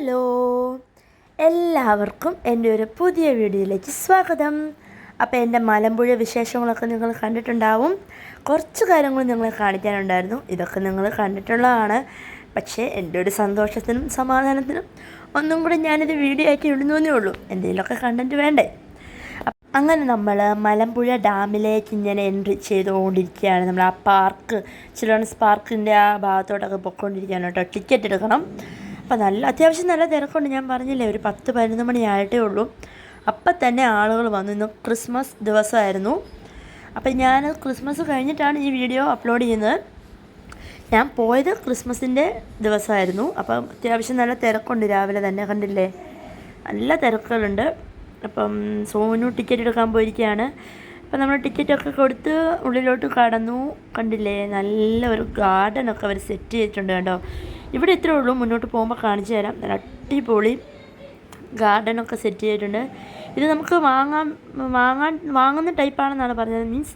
Hello. എല്ലാവർക്കും എന്റെ ഒരു പുതിയ വീഡിയോയിലേക്ക് സ്വാഗതം. അപ്പോൾ എന്റെ മലമ്പുഴ വിശേഷങ്ങളൊക്കെ നിങ്ങൾ കണ്ടിട്ടുണ്ടാവും. കുറച്ച് കാര്യങ്ങൾ നിങ്ങളെ കാണിക്കാനുണ്ടായിരുന്നു. ഇതൊക്കെ നിങ്ങൾ കണ്ടിട്ടുള്ളതാണ്. പക്ഷേ എന്റെ ഒരു സന്തോഷത്തിനും സമാധാനത്തിനും ഒന്നും കൂടി ഞാനിത് വീഡിയോ ആക്കി ഇടുന്നേ ഉള്ളൂ. എന്തെങ്കിലുമൊക്കെ കണ്ടന്റ് വേണ്ടേ? അങ്ങനെ നമ്മൾ മലമ്പുഴ ഡാമിലേക്ക് ഇങ്ങനെ എൻട്രി ചെയ്തുകൊണ്ടിരിക്കുകയാണ്. നമ്മൾ ആ പാർക്ക് ചിൽഡ്രൻസ് പാർക്കിന്റെ ആ ഭാഗത്തോട്ടൊക്കെ പൊയ്ക്കൊണ്ടിരിക്കുകയാണ് കേട്ടോ. ടിക്കറ്റ് എടുക്കണം. അപ്പോൾ നല്ല അത്യാവശ്യം നല്ല തിരക്കുണ്ട്. ഞാൻ പറഞ്ഞില്ലേ ഒരു പത്ത് പതിനൊന്ന് മണി ആയിട്ടേ ഉള്ളൂ. അപ്പം തന്നെ ആളുകൾ വന്നു. ഇന്ന് ക്രിസ്മസ് ദിവസമായിരുന്നു. അപ്പം ഞാൻ ക്രിസ്മസ് കഴിഞ്ഞിട്ടാണ് ഈ വീഡിയോ അപ്ലോഡ് ചെയ്യുന്നത്. ഞാൻ പോയത് ക്രിസ്മസിന്റെ ദിവസമായിരുന്നു. അപ്പം അത്യാവശ്യം നല്ല തിരക്കുണ്ട്. രാവിലെ തന്നെ കണ്ടില്ലേ? നല്ല തിരക്കുകളുണ്ട്. അപ്പം സോനു ടിക്കറ്റ് എടുക്കാൻ പോയിരിക്കുകയാണ്. അപ്പം നമ്മൾ ടിക്കറ്റൊക്കെ കൊടുത്ത് ഉള്ളിലോട്ട് കടന്നു. കണ്ടില്ലേ? നല്ല ഒരു ഗാർഡനൊക്കെ അവർ സെറ്റ് ചെയ്തിട്ടുണ്ട് കേട്ടോ ഇവിടെ ഇത്രേ ഉള്ളൂ. മുന്നോട്ട് പോകുമ്പോൾ കാണിച്ചു തരാം. നല്ല അടിപൊളി ഗാർഡനൊക്കെ സെറ്റ് ചെയ്തിട്ടുണ്ട്. ഇത് നമുക്ക് വാങ്ങാൻ വാങ്ങാൻ വാങ്ങുന്ന ടൈപ്പാണെന്നാണ് പറഞ്ഞത്. മീൻസ്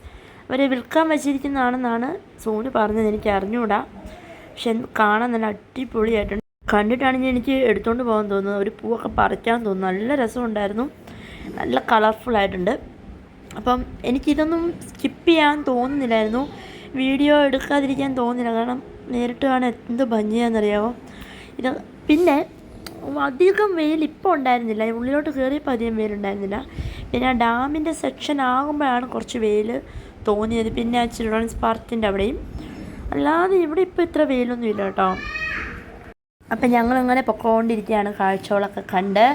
അവർ വിൽക്കാൻ വെച്ചിരിക്കുന്നതാണെന്നാണ് സോനു പറഞ്ഞത്. എനിക്ക് അറിഞ്ഞുകൂടാ പക്ഷെ കാണാൻ നല്ല അടിപൊളിയായിട്ടുണ്ട്. കണ്ടിട്ടാണെങ്കിൽ എനിക്ക് എടുത്തുകൊണ്ട് പോകാൻ തോന്നുന്നത് ഒരു പൂവൊക്കെ പറിക്കാൻ തോന്നുന്നു. നല്ല രസമുണ്ടായിരുന്നു. നല്ല കളർഫുൾ ആയിട്ടുണ്ട്. അപ്പം എനിക്കിതൊന്നും സ്കിപ്പ് ചെയ്യാൻ തോന്നുന്നില്ലായിരുന്നു. വീഡിയോ എടുക്കാതിരിക്കാൻ തോന്നുന്നില്ല. കാരണം നേരിട്ട് കാണാൻ എന്ത് ഭംഗിയാണെന്നറിയാമോ ഇത് പിന്നെ അധികം വെയിൽ ഇപ്പോൾ ഉണ്ടായിരുന്നില്ല. ഉള്ളിലോട്ട് കയറിയപ്പോൾ അധികം വെയിലുണ്ടായിരുന്നില്ല പിന്നെ ആ ഡാമിന്റെ സെക്ഷൻ ആകുമ്പോഴാണ് കുറച്ച് വെയിൽ തോന്നിയത്. പിന്നെ ആ ചിൽഡ്രൻസ് പാർക്കിന്റെ അവിടെയും. അല്ലാതെ ഇവിടെ ഇപ്പോൾ ഇത്ര വെയിലൊന്നും ഇല്ല കേട്ടോ. അപ്പം ഞങ്ങളിങ്ങനെ പൊക്കോണ്ടിരിക്കുകയാണ് കാഴ്ചകളൊക്കെ കണ്ട്.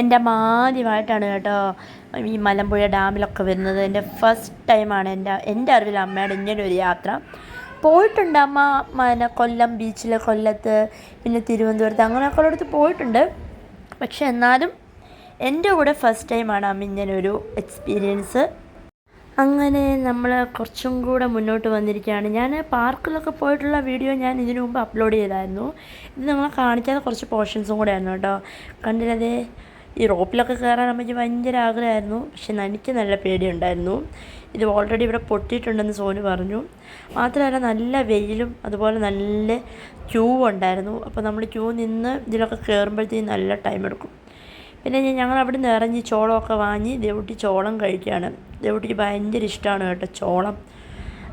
എന്റെ മാദ്യമായിട്ടാണ് കേട്ടോ ഈ മലമ്പുഴ ഡാമിലൊക്കെ വരുന്നത്. എന്റെ ഫസ്റ്റ് ടൈമാണ് എന്റെ എന്റെ അറിവിൽ അമ്മയുടെ ഇങ്ങനെ ഒരു യാത്ര. പോയിട്ടുണ്ട് അമ്മ പിന്നെ കൊല്ലം ബീച്ചിൽ കൊല്ലത്ത് പിന്നെ തിരുവനന്തപുരത്ത് അങ്ങനെയൊക്കെ ഉള്ളിടത്ത് പോയിട്ടുണ്ട്. പക്ഷെ എന്നാലും എന്റെ കൂടെ ഫസ്റ്റ് ടൈമാണ് അമ്മ ഇങ്ങനെ ഒരു എക്സ്പീരിയൻസ് അങ്ങനെ നമ്മൾ കുറച്ചും കൂടെ മുന്നോട്ട് വന്നിരിക്കുകയാണ്. ഞാൻ പാർക്കിലൊക്കെ പോയിട്ടുള്ള വീഡിയോ ഞാൻ ഇതിനു മുമ്പ് അപ്ലോഡ് ചെയ്തായിരുന്നു. ഇത് നിങ്ങളെ കാണിക്കാതെ കുറച്ച് പോർഷൻസും കൂടെ ആയിരുന്നു കേട്ടോ. കണ്ടില്ലതേ ഈ റോപ്പിലൊക്കെ കയറാൻ അമ്മയ്ക്ക് ഭയങ്കര ആഗ്രഹമായിരുന്നു. പക്ഷെ എനിക്ക് നല്ല പേടിയുണ്ടായിരുന്നു. ഇത് ഓൾറെഡി ഇവിടെ പൊട്ടിയിട്ടുണ്ടെന്ന് സോനു പറഞ്ഞു. മാത്രമല്ല നല്ല വെയിലും അതുപോലെ നല്ല ക്യൂ ഉണ്ടായിരുന്നു. അപ്പോൾ നമ്മൾ ക്യൂ നിന്ന് ഇതിലൊക്കെ കയറുമ്പോഴത്തേക്കും നല്ല ടൈം എടുക്കും. പിന്നെ ഞങ്ങൾ അവിടെ നിന്ന് ഇറങ്ങി ചോളമൊക്കെ വാങ്ങി ദേവുട്ടി ചോളം കഴിക്കുകയാണ്. ദേവുട്ടിക്ക് ഭയങ്കര ഇഷ്ടമാണ് കേട്ടോ ചോളം.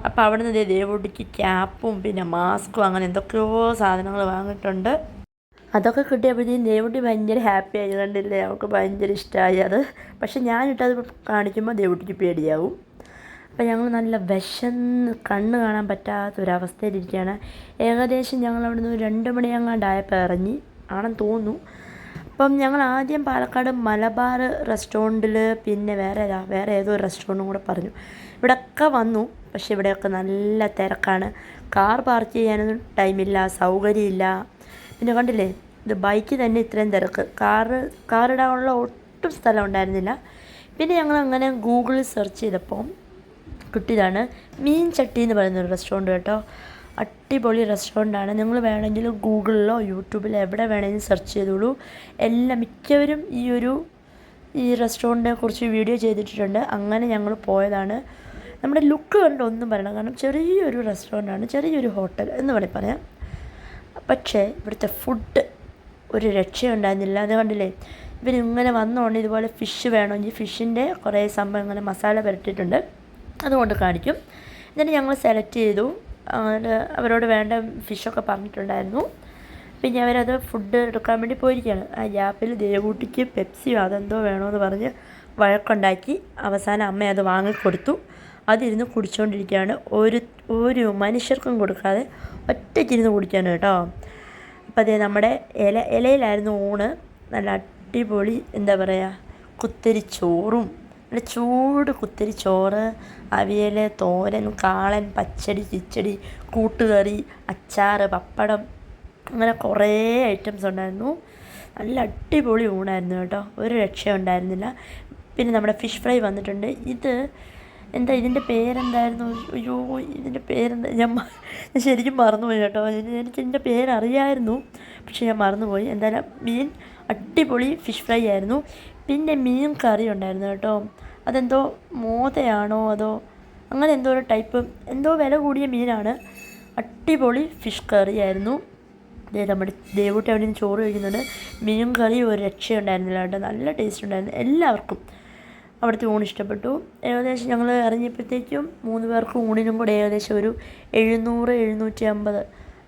അപ്പോൾ അവിടെ നിന്ന് ദേവുട്ടിക്ക് ക്യാപ്പും പിന്നെ മാസ്കും അങ്ങനെ എന്തൊക്കെയോ സാധനങ്ങൾ വാങ്ങിയിട്ടുണ്ട്. അതൊക്കെ കിട്ടിയപ്പോഴത്തേക്കും ദേവുട്ടി ഭയങ്കര ഹാപ്പി ആയി. കണ്ടില്ലേ? അവൾക്ക് ഭയങ്കര ഇഷ്ടമായി അത്. പക്ഷെ ഞാനിട്ടത് കാണിക്കുമ്പോൾ ദേവുട്ടിക്ക് പേടിയാവും. അപ്പം ഞങ്ങൾ നല്ല വിശന്ന് കണ്ണ് കാണാൻ പറ്റാത്ത ഒരവസ്ഥയിലിരിക്കുകയാണ് ഏകദേശം ഞങ്ങൾ അവിടെ നിന്ന് രണ്ട് മണിയങ്ങാണ്ടായപ്പോൾ ഇറങ്ങി. ആണെന്ന് തോന്നുന്നു. അപ്പം ഞങ്ങൾ ആദ്യം പാലക്കാട് മലബാർ റെസ്റ്റോറന്റിൽ പിന്നെ വേറെ വേറെ ഏതോ റെസ്റ്റോറന്റും കൂടെ പറഞ്ഞു. ഇവിടെയൊക്കെ വന്നു. പക്ഷേ ഇവിടെയൊക്കെ നല്ല തിരക്കാണ്. കാർ പാർക്ക് ചെയ്യാനൊന്നും ടൈമില്ല സൗകര്യമില്ല. പിന്നെ കണ്ടില്ലേ ഇത് ബൈക്ക് തന്നെ ഇത്രയും തിരക്ക്. കാറ് കാറിടാനുള്ള ഒട്ടും സ്ഥലം ഉണ്ടായിരുന്നില്ല. പിന്നെ ഞങ്ങൾ അങ്ങനെ ഗൂഗിളിൽ സെർച്ച് ചെയ്തപ്പോൾ കിട്ടിയതാണ്. മീൻ ചട്ടി എന്ന് പറയുന്ന ഒരു റെസ്റ്റോറന്റ് കേട്ടോ. അടിപൊളി റെസ്റ്റോറന്റാണ് നിങ്ങൾ വേണമെങ്കിൽ ഗൂഗിളിലോ യൂട്യൂബിലോ എവിടെ വേണമെങ്കിലും സെർച്ച് ചെയ്തോളൂ. എല്ലാം മിക്കവരും ഈ ഒരു ഈ റെസ്റ്റോറന്റിനെ കുറിച്ച് വീഡിയോ ചെയ്തിട്ടുണ്ട് അങ്ങനെ ഞങ്ങൾ പോയതാണ്. നമ്മുടെ ലുക്ക് കണ്ട് ഒന്നും പറയണം കാരണം ചെറിയൊരു റെസ്റ്റോറന്റാണ് ചെറിയൊരു ഹോട്ടൽ എന്ന് വേണമെങ്കിൽ പറയാം. പക്ഷേ ഇവിടുത്തെ ഫുഡ് ഒരു രക്ഷയുണ്ടായിരുന്നില്ല. അത് കണ്ടില്ലേ? ഇവരിങ്ങനെ വന്നോണ്ട് ഇതുപോലെ ഫിഷ് വേണമെങ്കിൽ ഫിഷിന്റെ കുറേ സംഭവം ഇങ്ങനെ മസാല പുരട്ടിയിട്ടുണ്ട്. അതുകൊണ്ട് കാണിക്കും. എന്നിട്ട് ഞങ്ങൾ സെലക്ട് ചെയ്തു. അവരോട് വേണ്ട ഫിഷൊക്കെ പറഞ്ഞിട്ടുണ്ടായിരുന്നു. പിന്നെ അവരത് ഫുഡ് എടുക്കാൻ വേണ്ടി പോയിരിക്കുകയാണ്. ആ ഗ്യാപ്പിൽ ദേവൂട്ടിക്ക് പെപ്സിയോ അതെന്തോ വേണമെന്ന് പറഞ്ഞ് വഴക്കുണ്ടാക്കി. അവസാനം അമ്മ അത് വാങ്ങിക്കൊടുത്തു. അതിരുന്ന് കുടിച്ചുകൊണ്ടിരിക്കുകയാണ് ഒരു ഒരു മനുഷ്യർക്കും കൊടുക്കാതെ ഒറ്റയ്ക്കിരുന്ന് കുടിക്കാണ് കേട്ടോ. അപ്പോൾ അതേ നമ്മുടെ ഇല ഇലയിലായിരുന്നു ഊണ്. നല്ല അടിപൊളി എന്താ പറയുക കുത്തരി ചോറും നല്ല ചൂട് കുത്തരി ചോറ് അവിയൽ തോരൻ കാളൻ പച്ചടി കിച്ചടി കൂട്ടുകറി അച്ചാർ പപ്പടം അങ്ങനെ കുറേ ഐറ്റംസ് ഉണ്ടായിരുന്നു. നല്ല അടിപൊളി ഊണായിരുന്നു കേട്ടോ. ഒരു രക്ഷയും ഉണ്ടായിരുന്നില്ല. പിന്നെ നമ്മുടെ ഫിഷ് ഫ്രൈ വന്നിട്ടുണ്ട്. ഇത് എന്താ ഇതിന്റെ പേരെന്തായിരുന്നു? അയ്യോ ഇതിന്റെ പേരെന്താ? ഞാൻ ശരിക്കും മറന്നുപോയി കേട്ടോ. എനിക്ക് ഇതിന്റെ പേരറിയായിരുന്നു. പക്ഷേ ഞാൻ മറന്നുപോയി. എന്തായാലും മീൻ അടിപൊളി ഫിഷ് ഫ്രൈ ആയിരുന്നു. പിന്നെ മീൻ കറി ഉണ്ടായിരുന്നു കേട്ടോ. അതെന്തോ മോതയാണോ അതോ അങ്ങനെ എന്തോ ഒരു ടൈപ്പ് എന്തോ വില കൂടിയ മീനാണ്. അടിപൊളി ഫിഷ് കറി ആയിരുന്നു. ദേ നമ്മുടെ ദേവൂട്ടി അവിടെ നിന്ന് ചോറ് കഴിക്കുന്നുണ്ട്. മീൻ കറി ഒരു രക്ഷയുണ്ടായിരുന്നില്ല കേട്ടോ. നല്ല ടേസ്റ്റ് ഉണ്ടായിരുന്നു എല്ലാവർക്കും. അവിടുത്തെ ഊണ് ഇഷ്ടപ്പെട്ടു. ഏകദേശം ഞങ്ങൾ ഇറങ്ങിയപ്പോഴത്തേക്കും മൂന്ന് പേർക്ക് ഊണിനും കൂടെ ഏകദേശം ഒരു എഴുന്നൂറ് എഴുന്നൂറ്റി അമ്പത്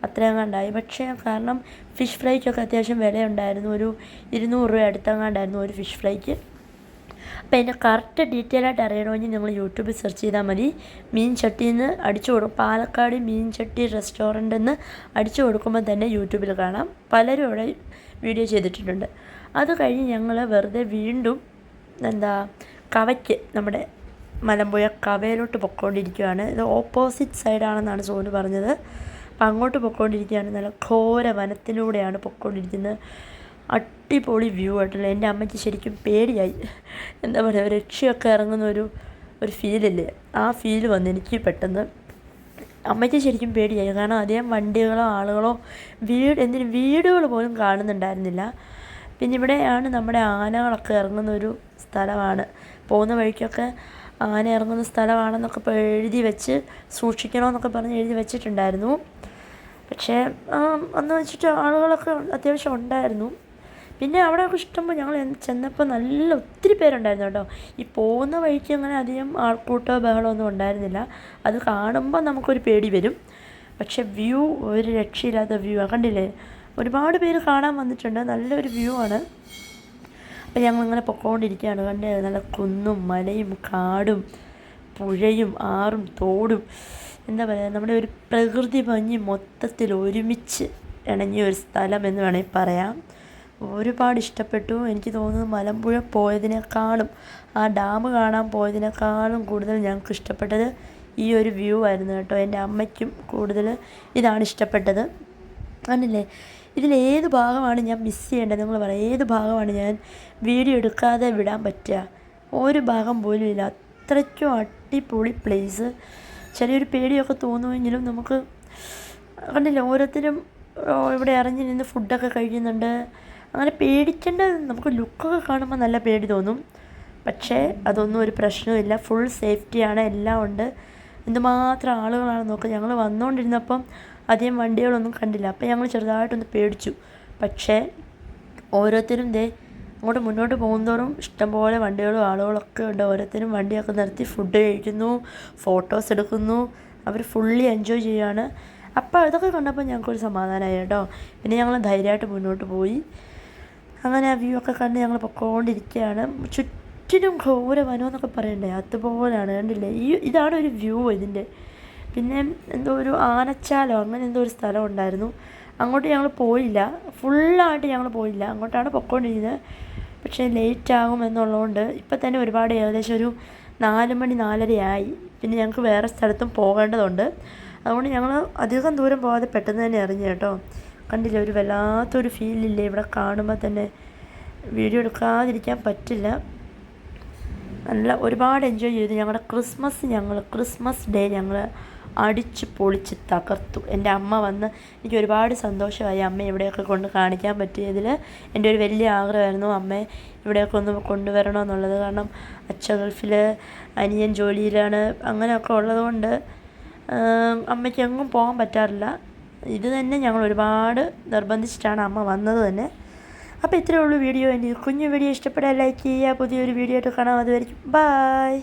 അത്രയും കണ്ടായി. പക്ഷേ കാരണം ഫിഷ് ഫ്രൈക്കൊക്കെ അത്യാവശ്യം വിലയുണ്ടായിരുന്നു. ഒരു ഇരുന്നൂറ് രൂപ അടുത്തങ്ങാണ്ടായിരുന്നു ഒരു ഫിഷ് ഫ്രൈക്ക് അപ്പോൾ അതിന്റെ കറക്റ്റ് ഡീറ്റെയിൽ ആയിട്ട് അറിയണമെങ്കിൽ നിങ്ങൾ യൂട്യൂബിൽ സെർച്ച് ചെയ്താൽ മതി. മീൻ ചട്ടിന്ന് അടിച്ചു കൊടുക്കും. പാലക്കാട് മീൻ ചട്ടി റെസ്റ്റോറന്റ് എന്ന് അടിച്ചു കൊടുക്കുമ്പോൾ തന്നെ യൂട്യൂബിൽ കാണാം. പലരും അവിടെ വീഡിയോ ചെയ്തിട്ടുണ്ട്. അത് കഴിഞ്ഞ് ഞങ്ങൾ വെറുതെ വീണ്ടും എന്താ കവയ്ക്ക് നമ്മുടെ മലമ്പുഴ കവയിലോട്ട് പൊക്കോണ്ടിരിക്കുകയാണ് ഇത് ഓപ്പോസിറ്റ് സൈഡാണെന്നാണ് സോനു പറഞ്ഞത്. അപ്പം അങ്ങോട്ട് പൊയ്ക്കൊണ്ടിരിക്കുകയാണ് നല്ല ഘോര വനത്തിലൂടെയാണ് പൊയ്ക്കൊണ്ടിരിക്കുന്നത് അടിപൊളി വ്യൂ ആയിട്ടുള്ള എന്റെ അമ്മയ്ക്ക് ശരിക്കും പേടിയായി. എന്താ പറയുക രക്ഷയൊക്കെ ഇറങ്ങുന്ന ഒരു ഒരു ഫീലില്ലേ ആ ഫീൽ വന്ന് എനിക്ക് പെട്ടെന്ന്. അമ്മയ്ക്ക് ശരിക്കും പേടിയായി. കാരണം അധികം വണ്ടികളോ ആളുകളോ വീട് എന്തിന് വീടുകൾ പോലും കാണുന്നുണ്ടായിരുന്നില്ല. പിന്നെ ഇവിടെയാണ് നമ്മുടെ ആനകളൊക്കെ ഇറങ്ങുന്ന ഒരു സ്ഥലമാണ്. പോകുന്ന വഴിക്കൊക്കെ ആന ഇറങ്ങുന്ന സ്ഥലമാണെന്നൊക്കെ എഴുതി വെച്ച് സൂക്ഷിക്കണമെന്നൊക്കെ പറഞ്ഞ് എഴുതി വെച്ചിട്ടുണ്ടായിരുന്നു. പക്ഷേ അന്ന് വെച്ചിട്ട് ആളുകളൊക്കെ അത്യാവശ്യം ഉണ്ടായിരുന്നു. പിന്നെ അവിടെയൊക്കെ ഇഷ്ടമ്പോൾ ഞങ്ങൾ ചെന്നപ്പോൾ നല്ല ഒത്തിരി പേരുണ്ടായിരുന്നു കേട്ടോ. ഈ പോകുന്ന വഴിക്ക് അങ്ങനെ അധികം ആൾക്കൂട്ടോ ബഹളമോ ഒന്നും ഉണ്ടായിരുന്നില്ല. അത് കാണുമ്പോൾ നമുക്കൊരു പേടി വരും. പക്ഷേ വ്യൂ ഒരു രക്ഷയില്ലാത്ത വ്യൂ ആ കണ്ടില്ലേ? ഒരുപാട് പേര് കാണാൻ വന്നിട്ടുണ്ട്. നല്ലൊരു വ്യൂ ആണ്. അപ്പം ഞങ്ങളിങ്ങനെ പൊക്കോണ്ടിരിക്കുകയാണ്. കണ്ടേ? നല്ല കുന്നും മലയും കാടും പുഴയും ആറും തോടും. എന്താ പറയുക നമ്മുടെ ഒരു പ്രകൃതി ഭംഗി മൊത്തത്തിൽ ഒരുമിച്ച് ഇണങ്ങിയ ഒരു സ്ഥലം എന്ന് വേണമെങ്കിൽ പറയാം. ഒരുപാട് ഇഷ്ടപ്പെട്ടു. എനിക്ക് തോന്നുന്നു മലമ്പുഴ പോയതിനേക്കാളും ആ ഡാം കാണാൻ പോയതിനേക്കാളും കൂടുതൽ ഞങ്ങൾക്ക് ഇഷ്ടപ്പെട്ടത് ഈ ഒരു വ്യൂ ആയിരുന്നു കേട്ടോ. എന്റെ അമ്മയ്ക്കും കൂടുതൽ ഇതാണ് ഇഷ്ടപ്പെട്ടത്. ആണല്ലേ? ഇതിലേത് ഭാഗമാണ് ഞാൻ മിസ് ചെയ്യേണ്ടത്? നിങ്ങൾ പറയാം. ഏത് ഭാഗമാണ് ഞാൻ വീഡിയോ എടുക്കാതെ വിടാൻ പറ്റുക? ഒരു ഭാഗം പോലും ഇല്ല. അത്രയ്ക്കും അടിപൊളി പ്ലേസ് ചെറിയൊരു പേടിയൊക്കെ തോന്നുമെങ്കിലും നമുക്ക് കണ്ടില്ല ഓരോരുത്തരും ഇവിടെ ഇറങ്ങി നിന്ന് ഫുഡൊക്കെ കഴിക്കുന്നുണ്ട്. അങ്ങനെ പേടിക്കേണ്ട നമുക്ക് ലുക്കൊക്കെ കാണുമ്പോൾ നല്ല പേടി തോന്നും. പക്ഷേ അതൊന്നും ഒരു പ്രശ്നവുമില്ല. ഫുൾ സേഫ്റ്റിയാണ് എല്ലാം ഉണ്ട്. എന്തുമാത്രം ആളുകളാണ് നോക്കുക ഞങ്ങൾ വന്നുകൊണ്ടിരുന്നപ്പം അധികം വണ്ടികളൊന്നും കണ്ടില്ല. അപ്പം ഞങ്ങൾ ചെറുതായിട്ടൊന്ന് പേടിച്ചു. പക്ഷേ ഓരോരുത്തരും ദേ അങ്ങോട്ട് മുന്നോട്ട് പോകുന്തോറും ഇഷ്ടംപോലെ വണ്ടികളും ആളുകളൊക്കെ ഉണ്ട്. ഓരോരുത്തരും വണ്ടിയൊക്കെ നിർത്തി ഫുഡ് കഴിക്കുന്നു ഫോട്ടോസ് എടുക്കുന്നു. അവർ ഫുള്ളി എൻജോയ് ചെയ്യുകയാണ്. അപ്പോൾ ഇതൊക്കെ കണ്ടപ്പോൾ ഞങ്ങൾക്കൊരു സമാധാനമായി കേട്ടോ. പിന്നെ ഞങ്ങൾ ധൈര്യമായിട്ട് മുന്നോട്ട് പോയി. അങ്ങനെ ആ വ്യൂ ഒക്കെ കണ്ട് ഞങ്ങൾ പൊക്കോണ്ടിരിക്കുകയാണ്. ചുറ്റിനും ഘോര വനം എന്നൊക്കെ പറയണ്ടേ? അതുപോലെയാണ് കണ്ടില്ലേ? ഈ ഇതാണ് ഒരു വ്യൂ ഇതിന്റെ. പിന്നെ എന്തോ ഒരു ആനച്ചാലോ അങ്ങനെ എന്തോ ഒരു സ്ഥലം ഉണ്ടായിരുന്നു. അങ്ങോട്ട് ഞങ്ങൾ പോയില്ല. ഫുള്ളായിട്ട് ഞങ്ങൾ പോയില്ല. അങ്ങോട്ടാണ് പൊക്കോണ്ടിരുന്നത്. പക്ഷേ ലേറ്റ് ആകും എന്നുള്ളതുകൊണ്ട് ഇപ്പം തന്നെ ഒരുപാട് ഏകദേശം ഒരു നാല് മണി നാലരയായി. പിന്നെ ഞങ്ങൾക്ക് വേറെ സ്ഥലത്തും പോകേണ്ടതുണ്ട്. അതുകൊണ്ട് ഞങ്ങൾ അധികം ദൂരം പോകാതെ പെട്ടെന്ന് തന്നെ ഇറങ്ങി കേട്ടോ. കണ്ടില്ല ഒരു വല്ലാത്തൊരു ഫീലില്ലേ ഇവിടെ കാണുമ്പോൾ തന്നെ വീഡിയോ എടുക്കാതിരിക്കാൻ പറ്റില്ല. നല്ല ഒരുപാട് എൻജോയ് ചെയ്തു ഞങ്ങളുടെ ക്രിസ്മസ് ഞങ്ങൾ ക്രിസ്മസ് ഡേ ഞങ്ങൾ. അടിച്ച് പൊളിച്ച് തകർത്തു. എന്റെ അമ്മ വന്ന് എനിക്ക് ഒരുപാട് സന്തോഷമായി. അമ്മ ഇവിടെയൊക്കെ കൊണ്ട് കാണിക്കാൻ പറ്റിയതിൽ എന്റെ ഒരു വലിയ ആഗ്രഹമായിരുന്നു. അമ്മയെ ഇവിടെയൊക്കെ ഒന്ന് കൊണ്ടുവരണമെന്നുള്ളത്. കാരണം അച്ഛ ഗൾഫിൽ അനിയൻ ജോലിയിലാണ് അങ്ങനെയൊക്കെ ഉള്ളതുകൊണ്ട് അമ്മയ്ക്ക് എങ്ങും പോകാൻ പറ്റാറില്ല. ഇത് തന്നെ ഞങ്ങൾ ഒരുപാട് നിർബന്ധിച്ചിട്ടാണ് അമ്മ വന്നത് തന്നെ. അപ്പോൾ ഇത്രയേ ഉള്ളൂ വീഡിയോ. എന്റെ കുഞ്ഞു വീഡിയോ ഇഷ്ടപ്പെടാൻ ലൈക്ക് ചെയ്യുക. പുതിയൊരു വീഡിയോ ആയിട്ട് കാണാം. അതുവരെയും ബായ്